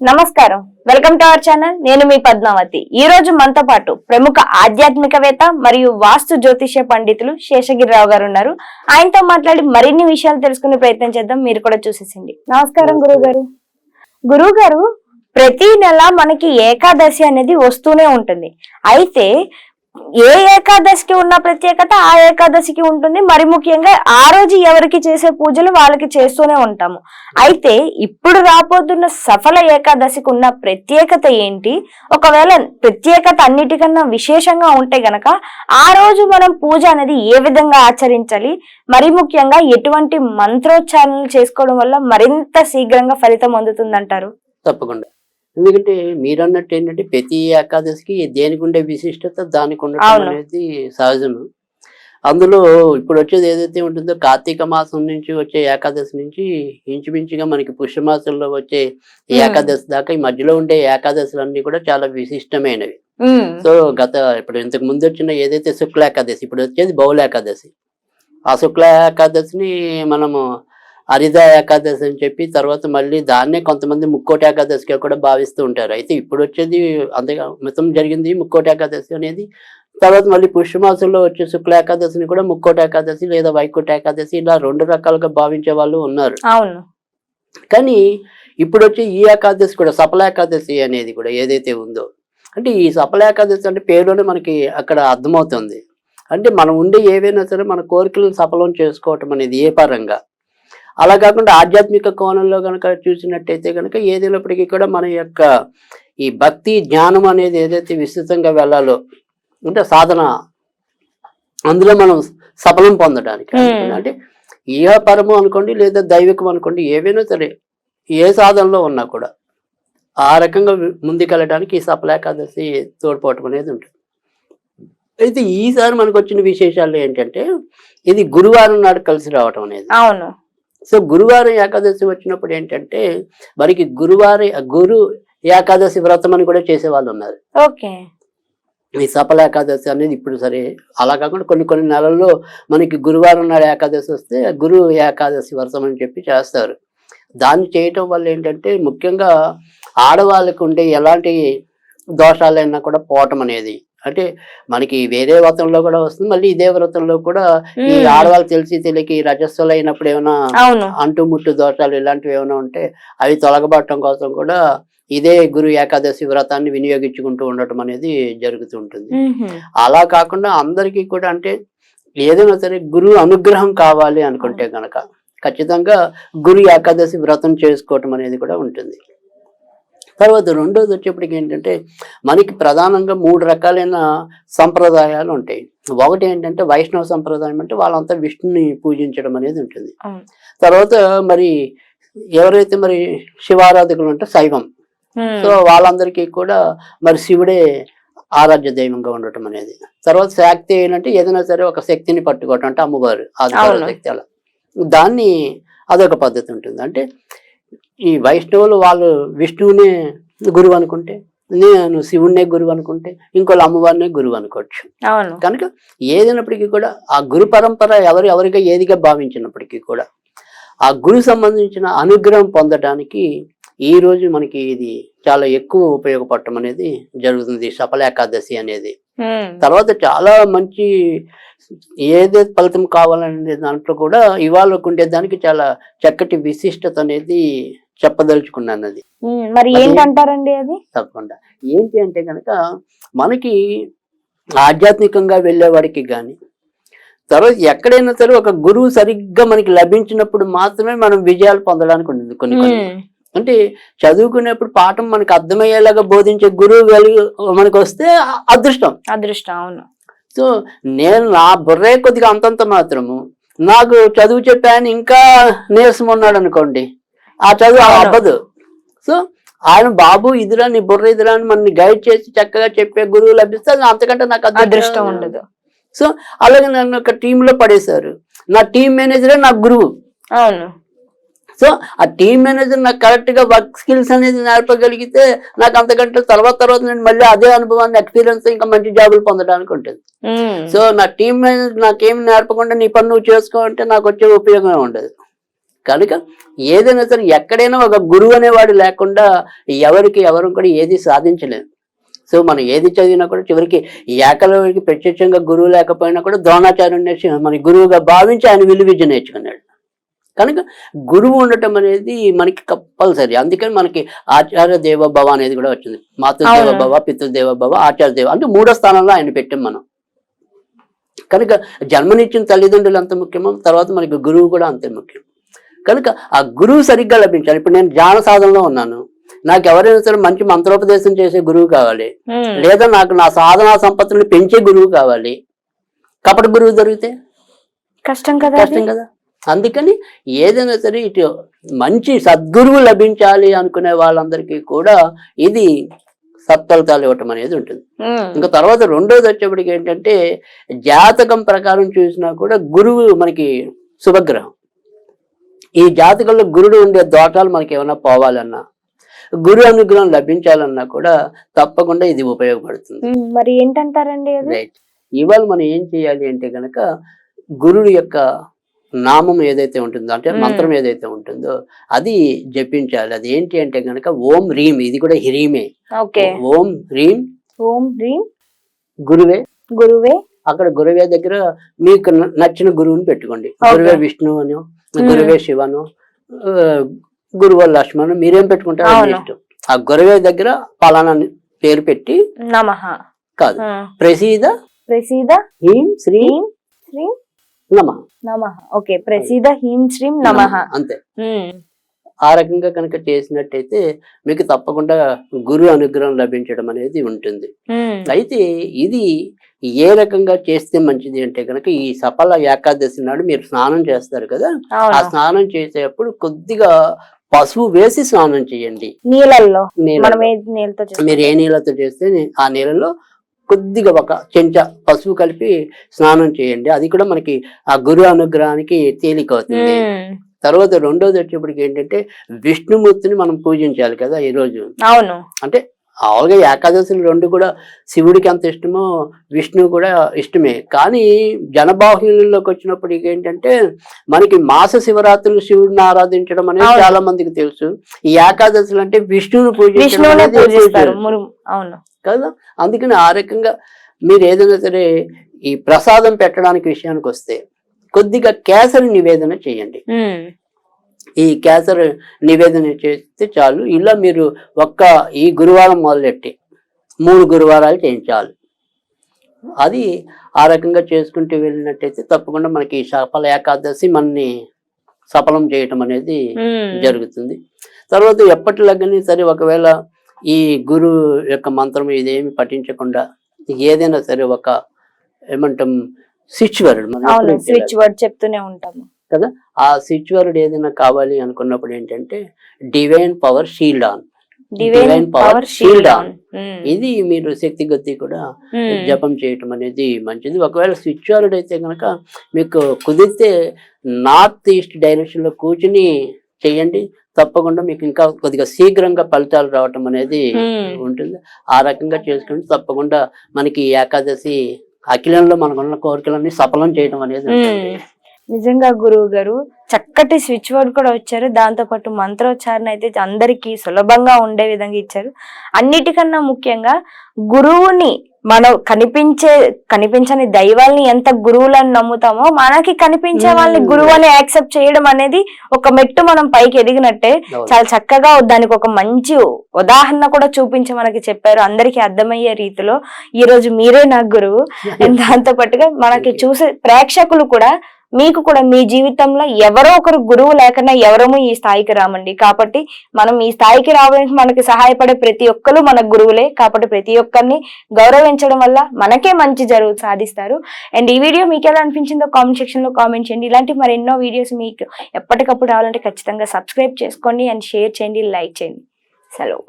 నమస్కారం. Welcome to our channel. నేను మీ పద్మావతి. ఈ రోజు మనతో పాటు ప్రముఖ ఆధ్యాత్మికవేత్త మరియు వాస్తు జ్యోతిష్య పండితులు శేషగిరిరావు గారు ఉన్నారు. ఆయనతో మాట్లాడి మరిన్ని విషయాలు తెలుసుకునే ప్రయత్నం చేద్దాం. మీరు కూడా చూసేసింది నమస్కారం గురువు గారు గురువు గారు ప్రతి నెల మనకి ఏకాదశి అనేది వస్తూనే ఉంటుంది. అయితే ఏ ఏకాదశికి ఉన్న ప్రత్యేకత ఆ ఏకాదశికి ఉంటుంది. మరి ముఖ్యంగా ఆ రోజు ఎవరికి చేసే పూజలు వాళ్ళకి చేస్తూనే ఉంటాము. అయితే ఇప్పుడు రాబోతున్న సఫల ఏకాదశికి ఉన్న ప్రత్యేకత ఏంటి? ఒకవేళ ప్రత్యేకత అన్నిటికన్నా విశేషంగా ఉంటే గనక ఆ రోజు మనం పూజ అనేది ఏ విధంగా ఆచరించాలి? మరి ముఖ్యంగా ఎటువంటి మంత్రోచ్చారణలు చేసుకోవడం వల్ల మరింత శీఘ్రంగా ఫలితం అందుతుందంటారు? తప్పకుండా. ఎందుకంటే మీరు అన్నట్టు ఏంటంటే ప్రతి ఏకాదశికి దేనికి ఉండే విశిష్టత దానికి ఉండటం. అనేది సహజము. అందులో ఇప్పుడు వచ్చేది ఏదైతే ఉంటుందో కార్తీక మాసం నుంచి వచ్చే ఏకాదశి నుంచి ఇంచుమించుగా మనకి పుష్యమాసంలో వచ్చే ఏకాదశి దాకా ఈ మధ్యలో ఉండే ఏకాదశులన్నీ కూడా చాలా విశిష్టమైనవి. సో గత ఇప్పుడు ఇంతకు ముందు వచ్చిన ఏదైతే శుక్ల ఏకాదశి ఇప్పుడు వచ్చేది బహుళ ఏకాదశి. ఆ శుక్ల ఏకాదశిని మనము హరిద ఏకాదశి అని చెప్పి తర్వాత మళ్ళీ దాన్నే కొంతమంది ముక్కోటి ఏకాదశిగా కూడా భావిస్తూ ఉంటారు. అయితే ఇప్పుడు వచ్చేది అంతగా మితం జరిగింది ముక్కోటి ఏకాదశి అనేది. తర్వాత మళ్ళీ పుష్యమాసంలో వచ్చే శుక్ల ఏకాదశిని కూడా ముక్కోటి ఏకాదశి లేదా వైకుంఠ ఏకాదశి ఇలా రెండు రకాలుగా భావించే వాళ్ళు ఉన్నారు. అవును. కానీ ఇప్పుడు వచ్చే ఈ ఏకాదశి కూడా సఫల ఏకాదశి అనేది కూడా ఏదైతే ఉందో అంటే ఈ సఫల ఏకాదశి అంటే పేరులోనే మనకి అక్కడ అర్థమవుతుంది. అంటే మనం ఉండే ఏవైనా సరే మన కోరికలను సఫలం చేసుకోవటం అనేది ఏ పరంగా అలా కాకుండా ఆధ్యాత్మిక కోణంలో కనుక చూసినట్టయితే కనుక ఏదైనప్పటికీ కూడా మన యొక్క ఈ భక్తి జ్ఞానం అనేది ఏదైతే విస్తృతంగా వెళ్ళాలో అంటే సాధన అందులో మనం సఫలం పొందడానికి. అంటే ఏ పరము అనుకోండి లేదా దైవికం అనుకోండి ఏవైనా సరే ఏ సాధనలో ఉన్నా కూడా ఆ రకంగా ముందుకెళ్ళడానికి ఈ సఫల ఏకాదశి తోడ్పడటం అనేది ఉంటుంది. అయితే ఈసారి మనకు వచ్చిన విశేషాలు ఏంటంటే ఇది గురువారం నాడు కలిసి రావటం అనేది. అవును. సో గురువారం ఏకాదశి వచ్చినప్పుడు ఏంటంటే మనకి గురువారం గురు ఏకాదశి వ్రతం అని కూడా చేసే వాళ్ళు ఉన్నారు. ఓకే. ఈ సఫల ఏకాదశి అనేది ఇప్పుడు సరే అలా కాకుండా కొన్ని కొన్ని నెలల్లో మనకి గురువారం నాడు ఏకాదశి వస్తే గురు ఏకాదశి వ్రతం అని చెప్పి చేస్తారు. దాన్ని చేయటం వల్ల ఏంటంటే ముఖ్యంగా ఆడవాళ్ళకు ఉండే ఎలాంటి దోషాలైనా కూడా పోవటం అనేది. అంటే మనకి వేరే వ్రతంలో కూడా వస్తుంది మళ్ళీ ఇదే వ్రతంలో కూడా ఈ ఆడవాళ్ళు తెలిసి తెలియకి రజస్సులు అయినప్పుడు ఏమైనా అంటుముట్టు దోషాలు ఇలాంటివి ఏమైనా ఉంటే అవి తొలగబడటం కోసం కూడా ఇదే గురు ఏకాదశి వ్రతాన్ని వినియోగించుకుంటూ ఉండటం అనేది జరుగుతూ ఉంటుంది. ఉహుం, అలా కాకుండా అందరికీ కూడా అంటే ఏదైనా సరే గురు అనుగ్రహం కావాలి అనుకుంటే గనక ఖచ్చితంగా గురు ఏకాదశి వ్రతం చేసుకోవటం అనేది కూడా ఉంటుంది. తర్వాత రెండోది వచ్చేప్పటికి ఏంటంటే మనకి ప్రధానంగా మూడు రకాలైన సంప్రదాయాలు ఉంటాయి. ఒకటి ఏంటంటే వైష్ణవ సంప్రదాయం అంటే వాళ్ళంతా విష్ణుని పూజించడం అనేది ఉంటుంది. తర్వాత మరి ఎవరైతే మరి శివారాధకులు అంటే శైవం. సో వాళ్ళందరికీ కూడా మరి శివుడే ఆరాధ్య దైవంగా ఉండటం అనేది. తర్వాత శాక్తి ఏంటంటే ఏదైనా సరే ఒక శక్తిని పట్టుకోవటం అంటే అమ్మవారు అవును. శక్తి అలా. దాన్ని అదొక పద్ధతి ఉంటుంది. అంటే ఈ వైష్ణవులు వాళ్ళు విష్ణువునే గురువు అనుకుంటే నేను శివుణ్ణే గురువు అనుకుంటే ఇంకోళ్ళు అమ్మవారినే గురువు అనుకోవచ్చు. కనుక ఏదైనప్పటికీ కూడా ఆ గురు పరంపర ఎవరు ఎవరిగా ఏదిగా భావించినప్పటికీ కూడా ఆ గురు సంబంధించిన అనుగ్రహం పొందడానికి ఈ రోజు మనకి ఇది చాలా ఎక్కువ ఉపయోగపడటం అనేది జరుగుతుంది. సఫల ఏకాదశి అనేది. తర్వాత చాలా మంచి ఏదైతే ఫలితం కావాలనే దాంట్లో కూడా ఇవాళ ఉండే దానికి చాలా చక్కటి విశిష్టత అనేది చెప్పదలుచుకున్నాను అది మరి ఏంటంటారండి అది? తప్పకుండా. ఏంటి అంటే కనుక మనకి ఆధ్యాత్మికంగా వెళ్ళేవాడికి కానీ తర్వాత ఎక్కడైనా సరే ఒక గురువు సరిగ్గా మనకి లభించినప్పుడు మాత్రమే మనం విజయాలు పొందడానికి ఉంటుంది కొన్ని అంటే చదువుకునేప్పుడు పాఠం మనకు అర్థమయ్యేలాగా బోధించే గురువు వెలుగు మనకు వస్తే అదృష్టం. అదృష్టం అవును. సో నేను నా బుర్రే కొద్దిగా అంతంత మాత్రము నాకు చదువు చెప్పాను ఇంకా నీరసం ఉన్నాడు అనుకోండి ఆ చదువు. అవ్వదు. సో ఆయన బాబు ఇదిరా నీ బుర్ర ఇదిరా అని మనని గైడ్ చేసి చక్కగా చెప్పే గురువు లభిస్తే అంతకంటే నాకు అదృష్టం ఉండదు. సో అలాగే నన్ను ఒక టీమ్లో పడేశారు. నా టీం మేనేజరే నా గురువు. అవును. సో ఆ టీం మేనేజర్ నాకు కరెక్ట్గా వర్క్ స్కిల్స్ అనేది నేర్పగలిగితే నాకు అంతకంటే తర్వాత తర్వాత నేను మళ్ళీ అదే అనుభవాన్ని ఎక్స్పీరియన్స్ ఇంకా మంచి జాబులు పొందడానికి ఉంటుంది. సో నా టీం మేనేజర్ నాకేం నేర్పకుండా నీ పని నువ్వు చేసుకో అంటే నాకు వచ్చే ఉపయోగమే ఉండదు. కనుక ఏదైనా సరే ఎక్కడైనా ఒక గురువు అనేవాడు లేకుండా ఎవరికి ఎవరు కూడా ఏది సాధించలేదు. సో మనం ఏది చదివినా కూడా చివరికి ఏకలవికి ప్రత్యక్షంగా గురువు లేకపోయినా కూడా ద్రోణాచార్యుని మన గురువుగా భావించి ఆయన విలువ విద్య నేర్చుకున్నాడు. కనుక గురువు ఉండటం అనేది మనకి కంపల్సరీ అందుకని మనకి ఆచార్య దేవ భవ అనేది కూడా వచ్చింది. మాతృదేవ. భవ పితృదేవ భవ ఆచార్య దేవ అంటే మూడో స్థానంలో ఆయన పెట్టాం మనం. కనుక జన్మనిచ్చిన తల్లిదండ్రులు అంత ముఖ్యమో తర్వాత మనకి గురువు కూడా అంతే ముఖ్యం. కనుక ఆ గురువు సరిగ్గా లభించాలి ఇప్పుడు నేను ధ్యాన సాధనలో ఉన్నాను. నాకు ఎవరైనా సరే మంచి మంత్రోపదేశం చేసే గురువు కావాలి. లేదా నాకు నా సాధనా సంపత్తులను పెంచే గురువు కావాలి. కపట గురువు దొరికితే? కష్టం కదా కష్టం? కదా. అందుకని ఏదైనా సరే ఇటు మంచి సద్గురువు లభించాలి అనుకునే వాళ్ళందరికీ కూడా ఇది సత్ఫలితాలు ఇవ్వటం అనేది ఉంటుంది. ఇంకా తర్వాత రెండోది వచ్చేప్పటికి ఏంటంటే జాతకం ప్రకారం చూసినా కూడా గురువు మనకి శుభగ్రహం. ఈ జాతకంలో గురుడు ఉండే దోషాలు మనకి ఏమైనా పోవాలన్నా గురు అనుగ్రహం లభించాలన్నా కూడా తప్పకుండా ఇది ఉపయోగపడుతుంది. మరి ఏంటంటారండి రైట్ ఇవాళ మనం ఏం చేయాలి అంటే గనక గురుడు యొక్క నామం ఏదైతే ఉంటుందో అంటే. మంత్రం ఏదైతే ఉంటుందో అది జపించాలి. అది ఏంటి అంటే గనక ఓం హ్రీం ఇది కూడా హ్రీమే. ఓం హ్రీం ఓం హ్రీం గురువే. గురువే. అక్కడ గురువే దగ్గర మీకు నచ్చిన గురువుని పెట్టుకోండి. గురువే విష్ణు అనో గురువే శివను గురువే లక్ష్మణు మీరేం పెట్టుకుంటారో. ఇష్టం ఆ గురువే దగ్గర పలానా పేరు పెట్టి నమః. కాదు. ప్రసీద ప్రసీద హీం శ్రీ శ్రీం నమ. నమః. ఓకే ప్రసీద హ్రీం శ్రీం నమః. అంతే. ఆ రకంగా కనుక చేసినట్టయితే మీకు తప్పకుండా గురు అనుగ్రహం లభించడం అనేది ఉంటుంది. అయితే ఇది ఏ రకంగా చేస్తే మంచిది అంటే కనుక ఈ సఫల ఏకాదశి నాడు మీరు స్నానం చేస్తారు కదా ఆ స్నానం చేసేటప్పుడు కొద్దిగా పసుపు వేసి స్నానం చేయండి. నీళ్ళల్లో? మీరు ఏ నీళ్ళతో చేస్తే ఆ నీళ్ళలో కొద్దిగా ఒక చెంచా పసుపు కలిపి స్నానం చేయండి. అది కూడా మనకి ఆ గురు అనుగ్రహానికి తేలిక అవుతుంది. తర్వాత రెండోది వచ్చేప్పటికి ఏంటంటే విష్ణుమూర్తిని మనం పూజించాలి కదా ఈ రోజు. అవును. అంటే మామూలుగా ఏకాదశులు రెండు కూడా శివుడికి ఎంత ఇష్టమో విష్ణువు కూడా ఇష్టమే. కానీ జనబాహుల్యంలోకి వచ్చినప్పటికి ఏంటంటే మనకి మాస శివరాత్రులు శివుడిని ఆరాధించడం అనేది. చాలా మందికి తెలుసు. ఈ ఏకాదశులు అంటే విష్ణువుని పూజించడం కదా? అందుకని ఆ రకంగా మీరు ఏదైనా సరే ఈ ప్రసాదం పెట్టడానికి విషయానికి వస్తే కొద్దిగా కేసరి నివేదన చేయండి. ఈ కేసర్ నివేదన చేస్తే చాలు. ఇలా మీరు ఒక్క ఈ గురువారం మొదలెట్టి మూడు గురువారాలు చేయించాలి. అది ఆ రకంగా చేసుకుంటూ వెళ్ళినట్టయితే తప్పకుండా మనకి సఫల ఏకాదశి మనని సఫలం చేయటం అనేది జరుగుతుంది. తర్వాత ఎప్పటిలాగానే సరే ఒకవేళ ఈ గురు యొక్క మంత్రం ఇదేమి పఠించకుండా ఏదైనా సరే ఒక ఏమంటాం స్విచ్ వర్డ్ మనం స్విచ్ వర్డ్ చెప్తూనే ఉంటాము. కదా? ఆ స్విచ్ వర్డ్ ఏదైనా కావాలి అనుకున్నప్పుడు ఏంటంటే divine power shield on divine power shield. On ఇది మీరు శక్తి గతి కూడా జపం చేయటం అనేది మంచిది. ఒకవేళ స్విచ్ వర్డ్ అయితే కనుక మీకు కుదిరితే నార్త్ ఈస్ట్ డైరెక్షన్లో కూర్చుని చేయండి. తప్పకుండా మీకు ఇంకా కొద్దిగా శీఘ్రంగా ఫలితాలు రావటం అనేది ఉంటుంది. ఆ రకంగా చేసుకుంటే తప్పకుండా మనకి ఏకాదశి అఖిలంలో మనకున్న కోరికలన్నీ సఫలం చేయడం అనేది ఉంటుంది. నిజంగా గురువు గారు చక్కటి స్విచ్ వర్డ్ కూడా వచ్చారు దాంతో పాటు మంత్రోచ్చారణ అయితే అందరికీ సులభంగా ఉండే విధంగా ఇచ్చారు. అన్నిటికన్నా ముఖ్యంగా గురువుని మనం కనిపించే కనిపించని దైవాల్ని ఎంత గురువులను నమ్ముతామో మనకి కనిపించే వాళ్ళని. గురువు అని యాక్సెప్ట్ చేయడం అనేది ఒక మెట్టు మనం పైకి ఎదిగినట్టే. చాలా చక్కగా దానికి ఒక మంచి ఉదాహరణ కూడా చూపించి మనకి చెప్పారు. అందరికీ అర్థమయ్యే రీతిలో ఈ రోజు మీరే నా గురువు. దాంతో పాటుగా మనకి చూసే ప్రేక్షకులు కూడా మీకు కూడా మీ జీవితంలో ఎవరో ఒకరు గురువు లేకుండా ఎవరము ఈ స్థాయికి రామండి. కాబట్టి మనం ఈ స్థాయికి రావడానికి మనకి సహాయపడే ప్రతి ఒక్కరు మన గురువులే. కాబట్టి ప్రతి ఒక్కరిని గౌరవించడం వల్ల మనకే మంచి జరుగు సాధిస్తారు. అండ్ ఈ వీడియో మీకు ఎలా అనిపించిందో కామెంట్ సెక్షన్లో కామెంట్ చేయండి. ఇలాంటి మరెన్నో వీడియోస్ మీకు ఎప్పటికప్పుడు రావాలంటే ఖచ్చితంగా సబ్స్క్రైబ్ చేసుకోండి అండ్ షేర్ చేయండి లైక్ చేయండి. సెలవు.